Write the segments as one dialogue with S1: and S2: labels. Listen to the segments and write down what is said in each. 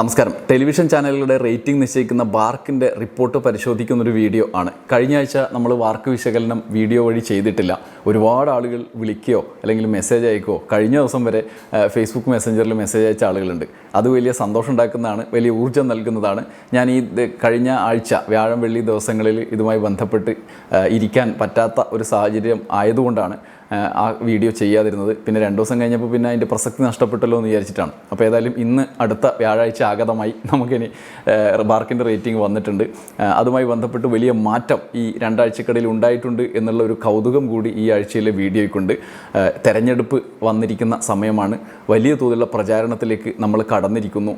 S1: നമസ്കാരം. ടെലിവിഷൻ ചാനലുകളുടെ റേറ്റിംഗ് നിശ്ചയിക്കുന്ന ബാർക്കിന്റെ റിപ്പോർട്ട് പരിശോധിക്കുന്ന ഒരു വീഡിയോ ആണ്. കഴിഞ്ഞ ആഴ്ച നമ്മൾ വാർക്ക് വിശകലനം വീഡിയോ വഴി ചെയ്തിട്ടില്ല. ഒരുപാട് ആളുകൾ വിളിക്കുകയോ അല്ലെങ്കിൽ മെസ്സേജ് അയക്കുകയോ കഴിഞ്ഞ ദിവസം വരെ ഫേസ്ബുക്ക് മെസ്സഞ്ചറിൽ മെസ്സേജ് അയച്ച ആളുകളുണ്ട്. അത് വലിയ സന്തോഷം ഉണ്ടാക്കുന്നതാണ് വലിയ ഊർജം നൽകുന്നതാണ്. ഞാൻ ഈ കഴിഞ്ഞ ആഴ്ച വ്യാഴം വെള്ളി ദിവസങ്ങളിൽ ഇതുമായി ബന്ധപ്പെട്ട് ഇരിക്കാൻ പറ്റാത്ത ഒരു സാഹചര്യം ആയതുകൊണ്ടാണ് ആ, വീഡിയോ ചെയ്യാതിരുന്നത്. പിന്നെ രണ്ട് ദിവസം കഴിഞ്ഞപ്പോൾ പിന്നെ അതിന്റെ പ്രസക്തി നഷ്ടപ്പെട്ടല്ലോ എന്ന് വിചാരിച്ചിട്ടാണ്. അപ്പോൾ ഏതായാലും ഇന്ന് അടുത്ത വ്യാഴാഴ്ച ആഗതമായി നമുക്കിനി ബാർക്കിന്റെ റേറ്റിംഗ് വന്നിട്ടുണ്ട്. അതുമായി ബന്ധപ്പെട്ട് വലിയ മാറ്റം ഈ രണ്ടാഴ്ചക്കിടയിൽ ഉണ്ടായിട്ടുണ്ട് എന്നുള്ള ഒരു കൗതുകം കൂടി ഈ ആഴ്ചയിലെ വീഡിയോയ്ക്കുണ്ട്. തെരഞ്ഞെടുപ്പ് വന്നിരിക്കുന്ന സമയമാണ്. വലിയ തോതിലുള്ള പ്രചാരണത്തിലേക്ക് നമ്മൾ കടന്നിരിക്കുന്നു.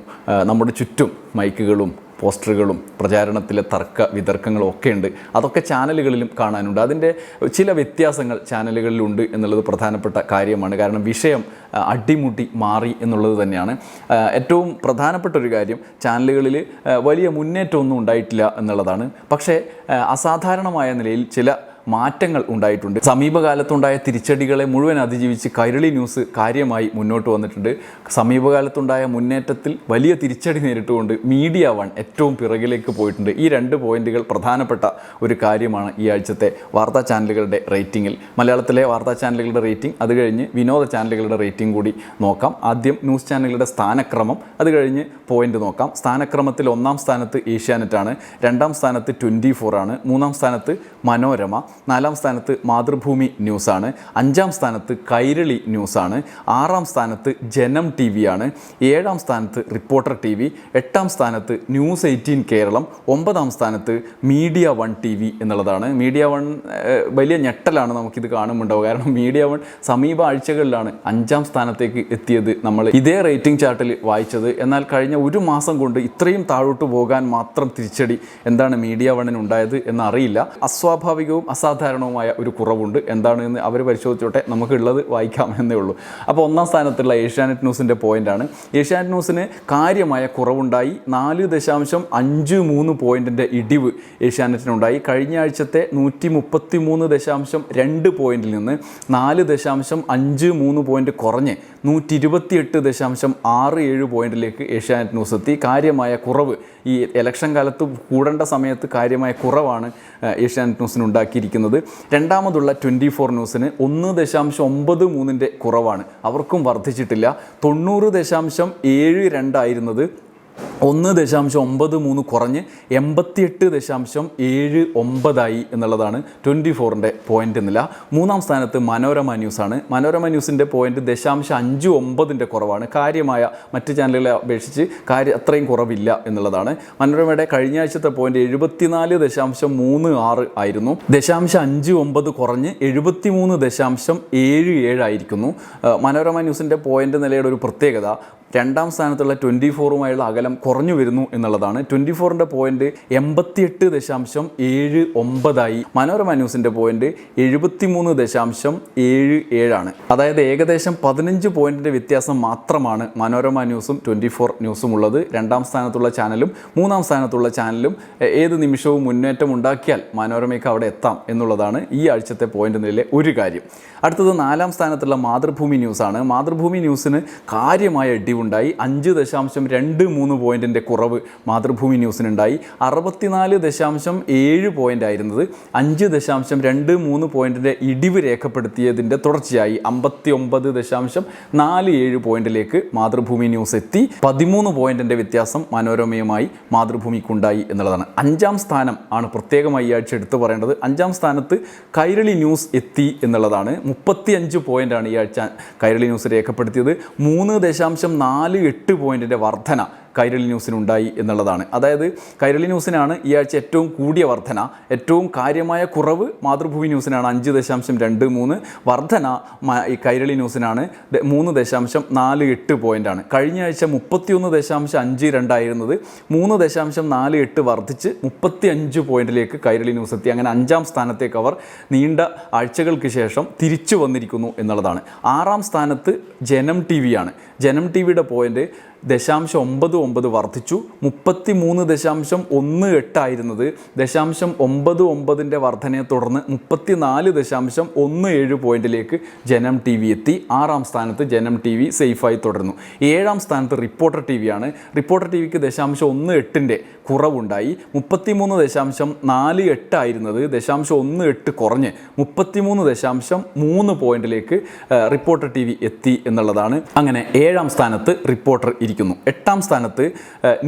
S1: നമ്മുടെ ചുറ്റും മൈക്കുകളും പോസ്റ്ററുകളും പ്രചാരണത്തിലെ തർക്ക വിതർക്കങ്ങളും ഒക്കെ ഉണ്ട്. അതൊക്കെ ചാനലുകളിലും കാണാനുണ്ട്. അതിന്റെ ചില വ്യത്യാസങ്ങൾ ചാനലുകളിലുണ്ട് എന്നുള്ളത് പ്രധാനപ്പെട്ട കാര്യമാണ്. കാരണം വിഷയം അടിമുട്ടി അടിമുടി മാറി എന്നുള്ളത് തന്നെയാണ്. ഏറ്റവും പ്രധാനപ്പെട്ട ഒരു കാര്യം ചാനലുകളിൽ വലിയ മുന്നേറ്റമൊന്നും ഉണ്ടായിട്ടില്ല എന്നുള്ളതാണ്. പക്ഷേ അസാധാരണമായ നിലയിൽ ചില മാറ്റങ്ങൾ ഉണ്ടായിട്ടുണ്ട്. സമീപകാലത്തുണ്ടായ തിരിച്ചടികളെ മുഴുവൻ അതിജീവിച്ച് കൈരളി ന്യൂസ് കാര്യമായി മുന്നോട്ട് വന്നിട്ടുണ്ട്. സമീപകാലത്തുണ്ടായ മുന്നേറ്റത്തിൽ വലിയ തിരിച്ചടി നേരിട്ടുകൊണ്ട് മീഡിയ വൺ ഏറ്റവും പിറകിലേക്ക് പോയിട്ടുണ്ട്. ഈ രണ്ട് പോയിന്റുകൾ പ്രധാനപ്പെട്ട ഒരു കാര്യമാണ് ഈ ആഴ്ചത്തെ വാർത്താ ചാനലുകളുടെ റേറ്റിംഗിൽ. മലയാളത്തിലെ വാർത്താ ചാനലുകളുടെ റേറ്റിംഗ് അത് കഴിഞ്ഞ് വിനോദ ചാനലുകളുടെ റേറ്റിംഗ് കൂടി നോക്കാം. ആദ്യം ന്യൂസ് ചാനലുകളുടെ സ്ഥാനക്രമം അത് കഴിഞ്ഞ് പോയിന്റ് നോക്കാം. സ്ഥാനക്രമത്തിൽ ഒന്നാം സ്ഥാനത്ത് ഏഷ്യാനെറ്റാണ് രണ്ടാം സ്ഥാനത്ത് ട്വന്റി ആണ്. മൂന്നാം സ്ഥാനത്ത് മനോരമ. നാലാം സ്ഥാനത്ത് മാതൃഭൂമി ന്യൂസാണ്. അഞ്ചാം സ്ഥാനത്ത് കൈരളി ന്യൂസാണ്. ആറാം സ്ഥാനത്ത് ജനം ടി വിയാണ് ഏഴാം സ്ഥാനത്ത് റിപ്പോർട്ടർ ടി വി എട്ടാം സ്ഥാനത്ത് ന്യൂസ് എയ്റ്റീൻ കേരളം. ഒമ്പതാം സ്ഥാനത്ത് മീഡിയ വൺ ടി വി എന്നുള്ളതാണ്. മീഡിയ വൺ വലിയ ഞെട്ടലാണ് നമുക്കിത് കാണുമ്പോണ്ടാവുക. കാരണം മീഡിയ വൺ സമീപ ആഴ്ചകളിലാണ് അഞ്ചാം സ്ഥാനത്തേക്ക് എത്തിയത് നമ്മൾ ഇതേ റേറ്റിംഗ് ചാർട്ടിൽ വായിച്ചത്. എന്നാൽ കഴിഞ്ഞ ഒരു മാസം കൊണ്ട് ഇത്രയും താഴോട്ട് പോകാൻ മാത്രം തിരിച്ചടി എന്താണ് മീഡിയ വണ്ണിന് ഉണ്ടായത് എന്നറിയില്ല. അസ്വാഭാവികവും അസാധാരണവുമായ ഒരു കുറവുണ്ട്. എന്താണ് എന്ന് അവർ പരിശോധിച്ചോട്ടെ. നമുക്കുള്ളത് വായിക്കാം എന്നേ ഉള്ളൂ. അപ്പോൾ ഒന്നാം സ്ഥാനത്തുള്ള ഏഷ്യാനെറ്റ് ന്യൂസിന്റെ പോയിന്റാണ് ഏഷ്യാനെറ്റ് ന്യൂസിന് കാര്യമായ കുറവുണ്ടായി. നാല് ദശാംശം അഞ്ച് മൂന്ന് പോയിന്റിന്റെ ഇടിവ് ഏഷ്യാനെറ്റിനുണ്ടായി. കഴിഞ്ഞ ആഴ്ചത്തെ നൂറ്റി മുപ്പത്തി മൂന്ന് ദശാംശം രണ്ട് പോയിന്റിൽ നിന്ന് നാല് ദശാംശം അഞ്ച് മൂന്ന് പോയിന്റ് കുറഞ്ഞ് നൂറ്റി ഇരുപത്തിയെട്ട് ദശാംശം ആറ് ഏഴ് പോയിന്റിലേക്ക് ഏഷ്യാനെറ്റ് ന്യൂസ് എത്തി. കാര്യമായ കുറവ് ഈ ഇലക്ഷൻ കാലത്ത് കൂടേണ്ട സമയത്ത് കാര്യമായ കുറവാണ് ഏഷ്യാനെറ്റ് ന്യൂസിന് ഉണ്ടാക്കിയിരിക്കുന്നത്. രണ്ടാമതുള്ള ട്വന്റി ഫോർ ന്യൂസിന് ഒന്ന് ദശാംശം ഒമ്പത് മൂന്നിന്റെ കുറവാണ്. അവർക്കും വർദ്ധിച്ചിട്ടില്ല. തൊണ്ണൂറ് ദശാംശം ഏഴ് രണ്ടായിരുന്നത് ഒന്ന് ദശാംശം ഒമ്പത് മൂന്ന് കുറഞ്ഞ് എൺപത്തിയെട്ട് ദശാംശം ഏഴ് ഒമ്പതായി എന്നുള്ളതാണ് ട്വന്റി ഫോറിന്റെ പോയിന്റ് നില. മൂന്നാം സ്ഥാനത്ത് മനോരമ ന്യൂസാണ് മനോരമ ന്യൂസിന്റെ പോയിന്റ് ദശാംശം അഞ്ച് ഒമ്പതിന്റെ കുറവാണ്. കാര്യമായ മറ്റ് ചാനലുകളെ അപേക്ഷിച്ച് കാര്യം അത്രയും കുറവില്ല എന്നുള്ളതാണ്. മനോരമയുടെ കഴിഞ്ഞ ആഴ്ചത്തെ പോയിന്റ് എഴുപത്തിനാല് ദശാംശം മൂന്ന് ആറ് ആയിരുന്നു. ദശാംശം അഞ്ച് ഒമ്പത് കുറഞ്ഞ് എഴുപത്തിമൂന്ന് ദശാംശം ഏഴ് ഏഴായിരിക്കുന്നു മനോരമ ന്യൂസിന്റെ പോയിന്റ് നിലയുടെ ഒരു പ്രത്യേകത രണ്ടാം സ്ഥാനത്തുള്ള ട്വന്റി ഫോറുമായുള്ള അകലം കുറഞ്ഞു വരുന്നു എന്നുള്ളതാണ്. ട്വന്റി ഫോറിന്റെ പോയിന്റ് എൺപത്തിയെട്ട് ദശാംശം ഏഴ് ഒമ്പതായി. മനോരമ ന്യൂസിന്റെ പോയിന്റ് എഴുപത്തിമൂന്ന് ദശാംശം ഏഴ് ഏഴാണ്. അതായത് ഏകദേശം പതിനഞ്ച് പോയിന്റിന്റെ വ്യത്യാസം മാത്രമാണ് മനോരമ ന്യൂസും ട്വന്റി ഫോർ ന്യൂസും ഉള്ളത് രണ്ടാം സ്ഥാനത്തുള്ള ചാനലും മൂന്നാം സ്ഥാനത്തുള്ള ചാനലും ഏത് നിമിഷവും മുന്നേറ്റം ഉണ്ടാക്കിയാൽ മനോരമയ്ക്ക് അവിടെ എത്താം എന്നുള്ളതാണ് ഈ ആഴ്ചത്തെ പോയിന്റ് നിലയിലെ ഒരു കാര്യം. അടുത്തത് നാലാം സ്ഥാനത്തുള്ള മാതൃഭൂമി ന്യൂസാണ്. മാതൃഭൂമി ന്യൂസിന് കാര്യമായ ഇടിവുണ്ടായി അഞ്ച് ദശാംശം രണ്ട് മൂന്ന് പോയിന്റിന്റെ കുറവ് മാതൃഭൂമി ന്യൂസിനുണ്ടായി. അറുപത്തിനാല് ദശാംശം ഏഴ് പോയിന്റ് ആയിരുന്നത് അഞ്ച് ദശാംശം രണ്ട് മൂന്ന് പോയിന്റിന്റെ ഇടിവ് രേഖപ്പെടുത്തിയതിന്റെ തുടർച്ചയായി അമ്പത്തി ഒമ്പത് ദശാംശം നാല് ഏഴ് പോയിന്റിലേക്ക് മാതൃഭൂമി ന്യൂസ് എത്തി. പതിമൂന്ന് പോയിന്റിന്റെ വ്യത്യാസം മനോരമയുമായി മാതൃഭൂമിക്കുണ്ടായി എന്നുള്ളതാണ്. അഞ്ചാം സ്ഥാനം ആണ് പ്രത്യേകമായി ഈ ആഴ്ച എടുത്തു പറയേണ്ടത്. അഞ്ചാം സ്ഥാനത്ത് കൈരളി ന്യൂസ് എത്തി എന്നുള്ളതാണ്. മുപ്പത്തിയഞ്ച് പോയിന്റാണ് ഈ ആഴ്ച കൈരളി ന്യൂസ് രേഖപ്പെടുത്തിയത്. മൂന്ന് ദശാംശം നാല് എട്ട് പോയിന്റിന്റെ വർധന. കൈരളി ന്യൂസിനുണ്ടായി എന്നുള്ളതാണ്. അതായത് കൈരളി ന്യൂസിനാണ് ഈ ആഴ്ച ഏറ്റവും കൂടിയ വർധന. ഏറ്റവും കാര്യമായ കുറവ് മാതൃഭൂമി ന്യൂസിനാണ് അഞ്ച് ദശാംശം രണ്ട് മൂന്ന്. വർധന ഈ കൈരളി ന്യൂസിനാണ് മൂന്ന് ദശാംശം നാല് എട്ട് പോയിന്റാണ് കഴിഞ്ഞ ആഴ്ച മുപ്പത്തിയൊന്ന് ദശാംശം അഞ്ച് രണ്ടായിരുന്നത് മൂന്ന് ദശാംശം നാല് എട്ട് വർദ്ധിച്ച് മുപ്പത്തി അഞ്ച് പോയിന്റിലേക്ക് കൈരളി ന്യൂസ് എത്തി. അങ്ങനെ അഞ്ചാം സ്ഥാനത്തേക്ക് അവർ നീണ്ട ആഴ്ചകൾക്ക് ശേഷം തിരിച്ചു വന്നിരിക്കുന്നു എന്നുള്ളതാണ്. ആറാം സ്ഥാനത്ത് ജനം ടി വിയാണ് ജനം ടി വിയുടെ പോയിന്റ് ദശാംശം ഒമ്പത് ഒമ്പത് വർദ്ധിച്ചു. മുപ്പത്തി മൂന്ന് ദശാംശം ഒന്ന് എട്ടായിരുന്നത് ദശാംശം ഒമ്പത് ഒമ്പതിന്റെ വർധനയെ തുടർന്ന് മുപ്പത്തി നാല് ദശാംശം ഒന്ന് ഏഴ് പോയിന്റിലേക്ക് ജനം ടി വി എത്തി. ആറാം സ്ഥാനത്ത് ജനം ടി വി സേഫായി തുടരുന്നു. ഏഴാം സ്ഥാനത്ത് റിപ്പോർട്ടർ ടി വിയാണ് റിപ്പോർട്ടർ ടി വിക്ക് ദശാംശം ഒന്ന് എട്ടിന്റെ കുറവുണ്ടായി. മുപ്പത്തിമൂന്ന് ദശാംശം നാല് എട്ടായിരുന്നത് ദശാംശം ഒന്ന് എട്ട് കുറഞ്ഞ് മുപ്പത്തിമൂന്ന് ദശാംശം മൂന്ന് പോയിന്റിലേക്ക് റിപ്പോർട്ടർ ടി വി എത്തി എന്നുള്ളതാണ്. അങ്ങനെ ഏഴാം സ്ഥാനത്ത് റിപ്പോർട്ടർ ഇരിക്കുന്നു എട്ടാം സ്ഥാനത്ത്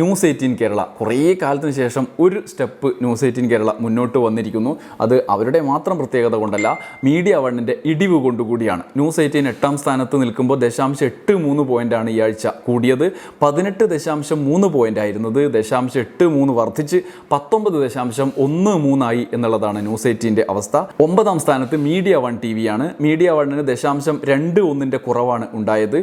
S1: ന്യൂസ് എയ്റ്റീൻ കേരള. കുറേ കാലത്തിന് ശേഷം ഒരു സ്റ്റെപ്പ് ന്യൂസ് എയ്റ്റീൻ കേരള മുന്നോട്ട് വന്നിരിക്കുന്നു. അത് അവരുടെ മാത്രം പ്രത്യേകത കൊണ്ടല്ല മീഡിയ വണ്ണിന്റെ ഇടിവ് കൊണ്ടുകൂടിയാണ്. ന്യൂസ് എയ്റ്റീൻ എട്ടാം സ്ഥാനത്ത് നിൽക്കുമ്പോൾ ദശാംശം എട്ട് മൂന്ന് പോയിന്റാണ് ഈ ആഴ്ച കൂടിയത്. പതിനെട്ട് ദശാംശം മൂന്ന് പോയിന്റ് ആയിരുന്നത് ദശാംശം എട്ട് മൂന്ന് വർദ്ധിച്ച് പത്തൊമ്പത് ദശാംശം ഒന്ന് മൂന്നായി എന്നുള്ളതാണ് ന്യൂസ് എയ്റ്റീന്റെ അവസ്ഥ. ഒമ്പതാം സ്ഥാനത്ത് മീഡിയ വൺ ടി വിയാണ് മീഡിയ വണ്ണിന് ദശാംശം രണ്ട് ഒന്നിന്റെ കുറവാണ് ഉണ്ടായത്.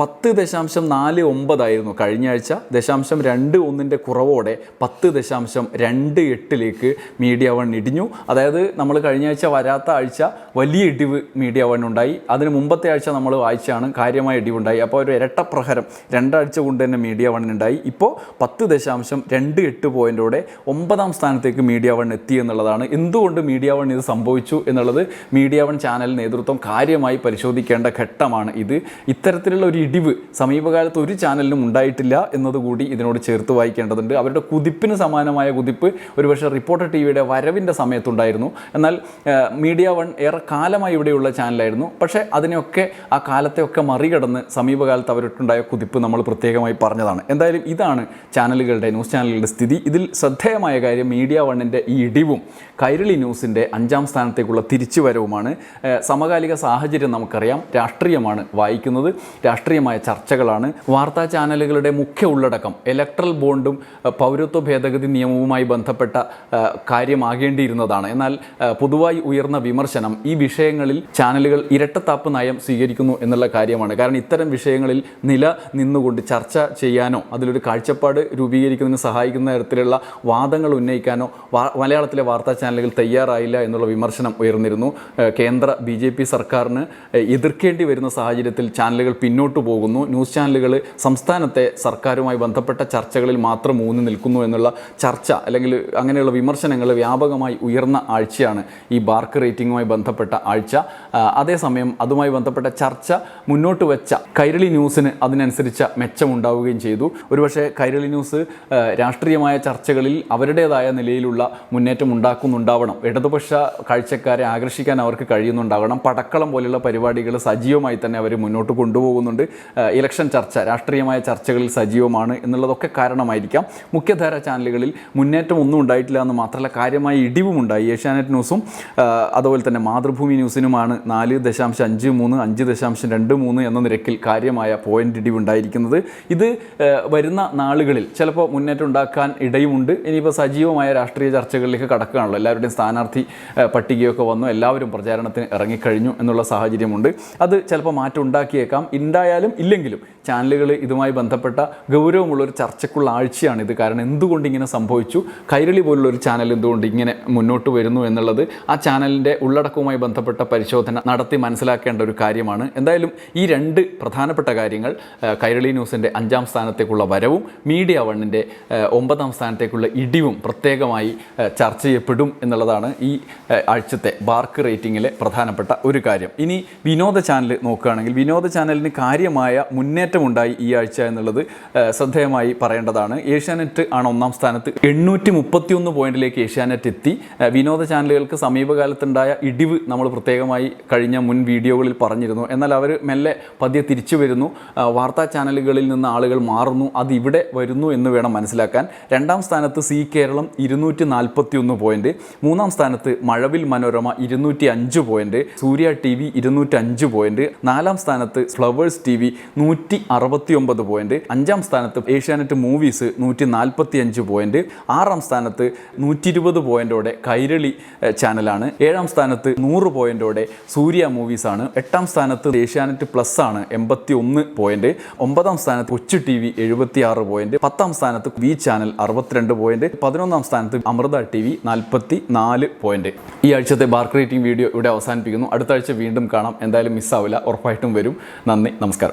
S1: പത്ത് ദശാംശം നാല് ഒമ്പതായിരുന്നു കഴിഞ്ഞ ആഴ്ച ദശാംശം രണ്ട് ഒന്നിന്റെ കുറവോടെ പത്ത് ദശാംശം രണ്ട് എട്ടിലേക്ക് മീഡിയ വൺ ഇടിഞ്ഞു. അതായത് നമ്മൾ കഴിഞ്ഞ ആഴ്ച വരാത്ത ആഴ്ച വലിയ ഇടിവ് മീഡിയ വൺ ഉണ്ടായി. അതിന് മുമ്പത്തെ ആഴ്ച നമ്മൾ വായിച്ചാണ് കാര്യമായ ഇടിവുണ്ടായി. അപ്പോൾ ഒരു ഇരട്ട പ്രഹരം രണ്ടാഴ്ച കൊണ്ട് തന്നെ മീഡിയ ഉണ്ടായി. ഇപ്പോൾ പത്ത് ദശാംശം രണ്ട് എട്ട് പോയിന്റോടെ ഒമ്പതാം സ്ഥാനത്തേക്ക് മീഡിയ വൺ എത്തി എന്നുള്ളതാണ്. എന്തുകൊണ്ട് മീഡിയ വൺ ഇത് സംഭവിച്ചു എന്നുള്ളത് മീഡിയ വൺ ചാനൽ നേതൃത്വം കാര്യമായി പരിശോധിക്കേണ്ട ഘട്ടമാണ് ഇത്. ഇത്തരത്തിലുള്ള ഒരു ഇടിവ് സമീപകാലത്ത് ഒരു ചാനലിനും ഉണ്ടായിട്ടില്ല എന്നതുകൂടി ഇതിനോട് ചേർത്ത് വായിക്കേണ്ടതുണ്ട്. അവരുടെ കുതിപ്പിന് സമാനമായ കുതിപ്പ് ഒരുപക്ഷെ റിപ്പോർട്ടർ ടി വിയുടെ വരവിന്റെ സമയത്തുണ്ടായിരുന്നു. എന്നാൽ മീഡിയ വൺ ഏറെ കാലമായി ഇവിടെയുള്ള ചാനലായിരുന്നു. പക്ഷേ അതിനെയൊക്കെ ആ കാലത്തെയൊക്കെ മറികടന്ന് സമീപകാലത്ത് അവരുണ്ടായ കുതിപ്പ് നമ്മൾ പ്രത്യേകമായി പറഞ്ഞതാണ്. എന്തായാലും ഇതാണ് ചാനലുകളുടെ ന്യൂസ് ചാനലുകളുടെ സ്ഥിതി. ഇതിൽ ശ്രദ്ധേയമായ കാര്യം മീഡിയ വണ്ണിന്റെ ഈ ഇടിവും കൈരളി ന്യൂസിന്റെ അഞ്ചാം സ്ഥാനത്തേക്കുള്ള തിരിച്ചുവരവുമാണ്. സമകാലിക സാഹചര്യം നമുക്കറിയാം. രാഷ്ട്രീയമാണ് വായിക്കുന്നത്. രാഷ്ട്രീയമായ ചർച്ചകളാണ്. വാർത്താ ചാനലുകളുടെ മുഖ്യ ഉള്ളടക്കം ഇലക്ട്രൽ ബോണ്ടും പൗരത്വ ഭേദഗതി നിയമവുമായി ബന്ധപ്പെട്ട കാര്യമാകേണ്ടിയിരുന്നതാണ്. എന്നാൽ പൊതുവായി ഉയർന്ന വിമർശനം ഈ വിഷയങ്ങളിൽ ചാനലുകൾ ഇരട്ടത്താപ്പ് നയം സ്വീകരിക്കുന്നു എന്നുള്ള കാര്യമാണ്. കാരണം ഇത്തരം വിഷയങ്ങളിൽ നില നിന്നുകൊണ്ട് ചർച്ച ചെയ്യാനോ അതിലൊരു കാഴ്ചപ്പാട് രൂപീകരിക്കുന്നതിന് സഹായിക്കുന്ന തരത്തിലുള്ള വാദങ്ങൾ ഉന്നയിക്കാനോ മലയാളത്തിലെ വാർത്താ ചാനലുകൾ തയ്യാറായില്ല എന്നുള്ള വിമർശനം ഉയർന്നിരുന്നു. കേന്ദ്ര ബി ജെ പി സർക്കാരിന് എതിർക്കേണ്ടി വരുന്ന സാഹചര്യത്തിൽ ചാനലുകൾ പിന്നോട്ട് പോകുന്നു. ന്യൂസ് ചാനലുകൾ സംസ്ഥാനത്തെ സർക്കാരുമായി ബന്ധപ്പെട്ട ചർച്ചകളിൽ മാത്രം ഊന്നി നിൽക്കുന്നു എന്നുള്ള ചർച്ച അല്ലെങ്കിൽ അങ്ങനെയുള്ള വിമർശനങ്ങൾ വ്യാപകമായി ഉയർന്ന ആഴ്ചയാണ് ഈ ബാർക്ക് റേറ്റിംഗുമായി ബന്ധപ്പെട്ട ആഴ്ച. അതേസമയം അതുമായി ബന്ധപ്പെട്ട ചർച്ച മുന്നോട്ട് വെച്ച കൈരളി ന്യൂസിന് അതിനനുസരിച്ച മെച്ചമുണ്ടാവുകയും ചെയ്തു. ഒരുപക്ഷെ കൈരളി ന്യൂസ് രാഷ്ട്രീയമായ ചർച്ചകളിൽ അവരുടേതായ നിലയിലുള്ള മുന്നേറ്റം ഉണ്ടാക്കുന്നുണ്ടാവണം. ഇടതുപക്ഷ കാഴ്ചക്കാരെ ആകർഷിക്കാൻ അവർക്ക് കഴിയുന്നുണ്ടാവണം. പടക്കളം പോലെയുള്ള പരിപാടികൾ സജീവമായി തന്നെ അവർ മുന്നോട്ട് കൊണ്ടുപോകുന്നുണ്ട്. ഇലക്ഷൻ ചർച്ച രാഷ്ട്രീയമായ ചർച്ചകളിൽ സജീവമാണ് എന്നുള്ളതൊക്കെ കാരണമായിരിക്കാം. മുഖ്യധാര ചാനലുകളിൽ മുന്നേറ്റം ഒന്നും ഉണ്ടായിട്ടില്ല എന്ന് മാത്രമല്ല കാര്യമായ ഇടിവും ഉണ്ടായി. ഏഷ്യാനെറ്റ് ന്യൂസും അതുപോലെ തന്നെ മാതൃഭൂമി ന്യൂസിനുമാണ് നാല് ദശാംശം അഞ്ച് മൂന്ന് അഞ്ച് ദശാംശം രണ്ട് മൂന്ന് എന്ന നിരക്കിൽ കാര്യമായ പോയിന്റ് ഇടിവുണ്ടായിരിക്കുന്നത് ഇത് വരുന്ന നാളുകളിൽ ചിലപ്പോൾ മുന്നേറ്റം ഉണ്ടാക്കാൻ ഇടയുമുണ്ട്. ഇനിയിപ്പോൾ സജീവമായ രാഷ്ട്രീയ ചർച്ചകളിലേക്ക് കടക്കുകയാണല്ലോ. എല്ലാവരുടെയും സ്ഥാനാർത്ഥി പട്ടികയൊക്കെ വന്നു. എല്ലാവരും പ്രചാരണത്തിന് ഇറങ്ങിക്കഴിഞ്ഞു എന്നുള്ള സാഹചര്യമുണ്ട്. അത് ചിലപ്പോൾ മാറ്റം ഉണ്ടാക്കിയേക്കാം. ഉണ്ടായാലും ഇല്ലെങ്കിലും ചാനലുകൾ ഇതുമായി ബന്ധപ്പെട്ട ഗൗരവമുള്ള ഒരു ചർച്ചയ്ക്കുള്ള ആഴ്ചയാണിത് കാരണം എന്തുകൊണ്ട് ഇങ്ങനെ സംഭവിച്ചു? കൈരളി പോലുള്ള ഒരു ചാനൽ എന്തുകൊണ്ട് ഇങ്ങനെ മുന്നോട്ട് വരുന്നു എന്നുള്ളത് ആ ചാനലിന്റെ ഉള്ളടക്കവുമായി ബന്ധപ്പെട്ട പരിശോധന നടത്തി മനസ്സിലാക്കേണ്ട ഒരു കാര്യമാണ്. എന്തായാലും ഈ രണ്ട് പ്രധാനപ്പെട്ട കാര്യങ്ങൾ കൈരളി ന്യൂസിന്റെ അഞ്ചാം സ്ഥാനത്തേക്കുള്ള വരവും മീഡിയ വണ്ണിന്റെ ഒമ്പതാം സ്ഥാനത്തേക്കുള്ള ഇടിവും പ്രത്യേകമായി ചർച്ച ചെയ്യപ്പെടും എന്നുള്ളതാണ് ഈ ആഴ്ചത്തെ ബാർക്ക് റേറ്റിങ്ങിലെ പ്രധാനപ്പെട്ട ഒരു കാര്യം. ഇനി വിനോദ ചാനൽ നോക്കുകയാണെങ്കിൽ വിനോദ ചാനലിന് കാര്യമായ മുന്നേറ്റമുണ്ടായി ഈ ആഴ്ച എന്നുള്ളത് ശ്രദ്ധേയമായി പറയേണ്ടതാണ്. ഏഷ്യാനെറ്റ് ആണ് ഒന്നാം സ്ഥാനത്ത്. എണ്ണൂറ്റി മുപ്പത്തിയൊന്ന് പോയിന്റിലേക്ക് ഏഷ്യാനെറ്റ് എത്തി. വിനോദ ചാനലുകൾക്ക് സമീപകാലത്തുണ്ടായ ഇടിവ് നമ്മൾ പ്രത്യേകമായി കഴിഞ്ഞ മുൻ വീഡിയോകളിൽ പറഞ്ഞിരുന്നു. എന്നാൽ അവർ മെല്ലെ പതിയെ തിരിച്ചു വരുന്നു. വാർത്താ ചാനലുകളിൽ നിന്ന് ആളുകൾ മാറുന്നു. അത് ഇവിടെ വരുന്നു എന്ന് വേണം മനസ്സിലാക്കാൻ. രണ്ടാം സ്ഥാനത്ത് സി കേരളം ഇരുന്നൂറ്റി നാൽപ്പത്തി ഒന്ന് പോയിന്റ്. മൂന്നാം സ്ഥാനത്ത് മഴവിൽ മനോരമ ഇരുന്നൂറ്റി അഞ്ച് പോയിന്റ്. സൂര്യ ടി വി ഇരുന്നൂറ്റി അഞ്ച് പോയിന്റ്. നാലാം സ്ഥാനത്ത് ഫ്ലവേഴ്സ് ടി വി നൂറ്റി ഒമ്പത് പോയിന്റ്. അഞ്ചാം സ്ഥാനത്ത് ഏഷ്യാനെറ്റ് മൂവീസ് നൂറ്റി നാൽപ്പത്തി അഞ്ച് പോയിന്റ്. ആറാം സ്ഥാനത്ത് നൂറ്റി ഇരുപത് പോയിന്റോടെ കൈരളി ചാനലാണ്. ഏഴാം സ്ഥാനത്ത് നൂറ് പോയിന്റോടെ സൂര്യ മൂവീസ് ആണ് എട്ടാം സ്ഥാനത്ത് ഏഷ്യാനെറ്റ് പ്ലസ് ആണ് എൺപത്തി ഒന്ന് പോയിന്റ്. ഒമ്പതാം സ്ഥാനത്ത് കൊച്ചു ടി വി എഴുപത്തി ആറ് പോയിന്റ്. പത്താം സ്ഥാനത്ത് വി ചാനൽ അറുപത്തിരണ്ട് പോയിന്റ്. പതിനൊന്നാം സ്ഥാനത്ത് അമൃത ടി വി നാൽപ്പത്തി നാല് പോയിന്റ്. ഈ ആഴ്ചത്തെ ബാർക്ക് റേറ്റിംഗ് വീഡിയോ ഇവിടെ അവസാനിപ്പിക്കുന്നു. അടുത്ത ആഴ്ച വീണ്ടും കാണാം. എന്തായാലും മിസ്സാവില്ല. ഉറപ്പായിട്ടും വരും. നന്ദി. നമസ്കാരം.